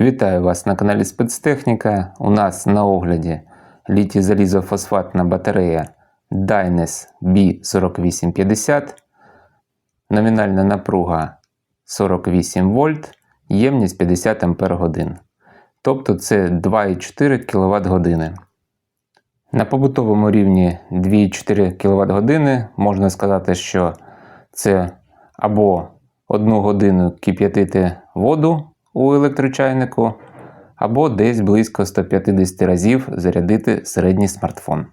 Вітаю вас на каналі Спецтехніка. У нас на огляді літій залізофосфатна батарея Dynes B4850. Номінальна напруга 48 вольт, ємність 50 Ампер годин. Тобто це 2,4 кВт години. На побутовому рівні 2,4 кВт години можна сказати, що це або 1 годину кип'ятити воду у електрочайнику, або десь близько 150 разів зарядити середній смартфон.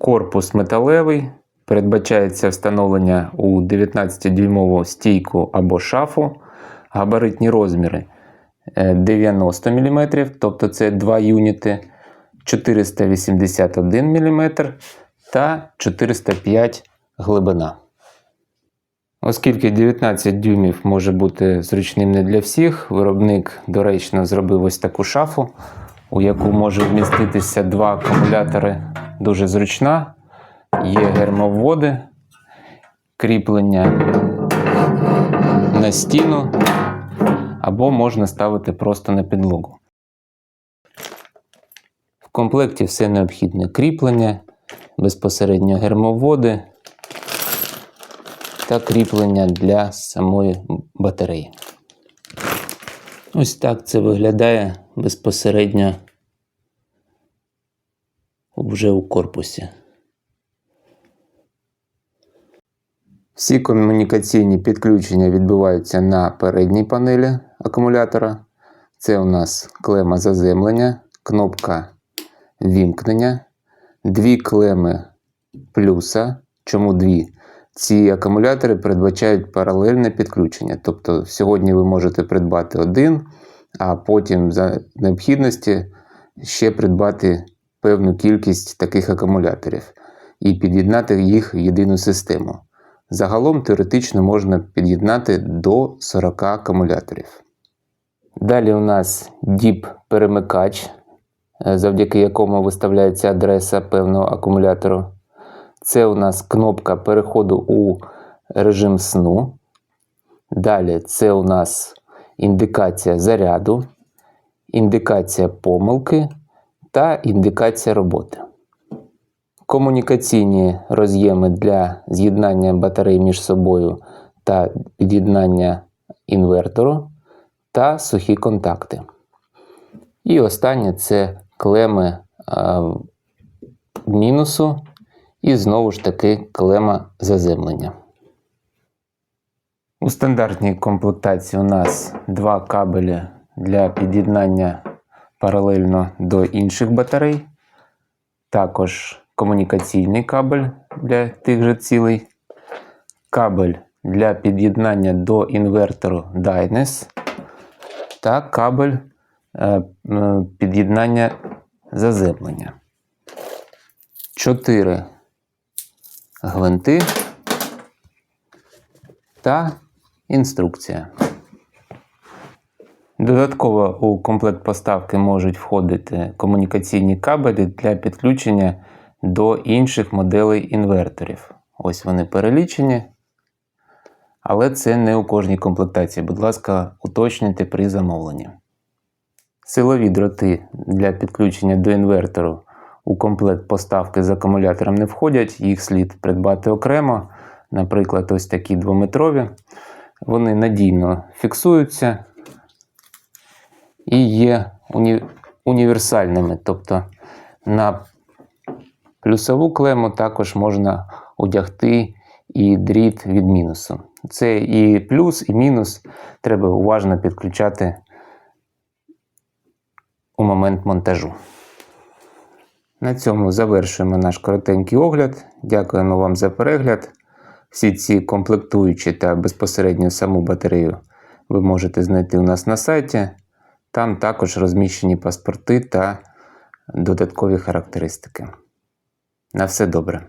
Корпус металевий. Передбачається встановлення у 19-дюймову стійку або шафу. Габаритні розміри е, 90 мм, тобто це 2 юніти, 481 мм та 405 глибина. Оскільки 19 дюймів може бути зручним не для всіх, виробник доречно зробив ось таку шафу, у яку може вміститися два акумулятори. Дуже зручна. Є гермоводи, кріплення на стіну, або можна ставити просто на підлогу. В комплекті все необхідне кріплення, безпосередньо гермоводи та кріплення для самої батареї. Ось так це виглядає безпосередньо вже у корпусі. Всі комунікаційні підключення відбуваються на передній панелі акумулятора. Це у нас клема заземлення, кнопка вімкнення, дві клеми плюса. Чому дві? Ці акумулятори передбачають паралельне підключення. Тобто сьогодні ви можете придбати один, а потім за необхідності ще придбати певну кількість таких акумуляторів і під'єднати їх в єдину систему. Загалом теоретично можна під'єднати до 40 акумуляторів. Далі у нас DIP-перемикач, е, завдяки якому виставляється адреса певного акумулятору. Це у нас кнопка переходу у режим сну. Далі це у нас індикація заряду, індикація помилки та індикація роботи. Комунікаційні роз'єми для з'єднання батарей між собою та під'єднання інвертору та сухі контакти. І останнє це клеми мінусу і знову ж таки клема заземлення. У стандартній комплектації у нас два кабелі для під'єднання паралельно до інших батарей. Також комунікаційний кабель для тих же цілей, кабель для під'єднання до інвертору Dynes та кабель е, під'єднання заземлення. Чотири гвинти та інструкція. Додатково у комплект поставки можуть входити комунікаційні кабелі для підключення до інших моделей інверторів. Ось вони перелічені. Але це не у кожній комплектації. Будь ласка, уточнюйте при замовленні. Силові дроти для підключення до інвертору у комплект поставки з акумулятором не входять, їх слід придбати окремо. Наприклад, ось такі двометрові. Вони надійно фіксуються і є уні... універсальними. Тобто на плюсову клему також можна одягти і дріт від мінусу. Це і плюс, і мінус треба уважно підключати у момент монтажу. На цьому завершуємо наш коротенький огляд. Дякуємо вам за перегляд. Всі ці комплектуючі та безпосередньо саму батарею ви можете знайти у нас на сайті. Там також розміщені паспорти та додаткові характеристики. На все добре.